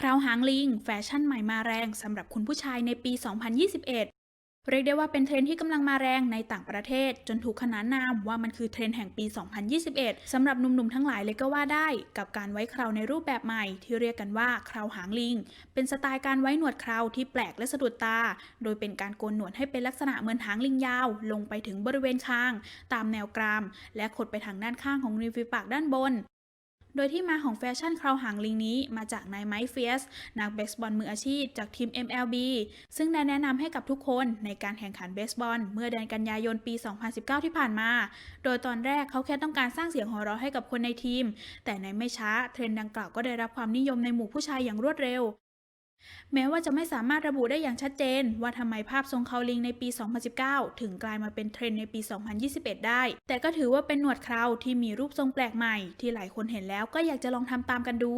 คราวหางลิง แฟชั่นใหม่มาแรงสำหรับคุณผู้ชายในปี 2021 เรียกได้ว่าเป็นเทรนที่กำลังมาแรงในต่างประเทศ จนถูกขนานนามว่ามันคือเทรนแห่งปี 2021 สำหรับหนุ่มๆทั้งหลายเลยก็ว่าได้ กับการไว้คราวในรูปแบบใหม่ ที่เรียกกันว่าคราวหางลิง เป็นสไตล์การไว้หนวดคราวที่แปลกและสะดุดตา โดยเป็นการโกนหนวดให้เป็นลักษณะเหมือนหางลิงยาว ลงไปถึงบริเวณคาง ตามแนวกราม และขดไปทางด้านข้างของริมฝีปากด้านบน โดยที่มาของแฟชั่นคราวหางลิงนี้มาจากนายไมค์เฟียสนักเบสบอลมืออาชีพจากทีม MLB ซึ่งได้แนะนำให้กับทุกคนในการแข่งขันเบสบอลเมื่อเดือนกันยายนปี 2019 ที่ผ่านมา โดยตอนแรกเขาแค่ต้องการสร้างเสียงหัวเราะให้กับคนในทีม แต่ในไม่ช้าเทรนด์ดังกล่าวก็ได้รับความนิยมในหมู่ผู้ชายอย่างรวดเร็ว แม้ว่าจะไม่สามารถระบุได้อย่างชัดเจน ว่าทำไมภาพทรงเคาลิงในปี 2019 ถึงกลายมาเป็นเทรนด์ในปี 2021 ได้ แต่ก็ถือว่าเป็นหนวดเคราที่มีรูปทรงแปลกใหม่ ที่หลายคนเห็นแล้วก็อยากจะลองทำตามกันดู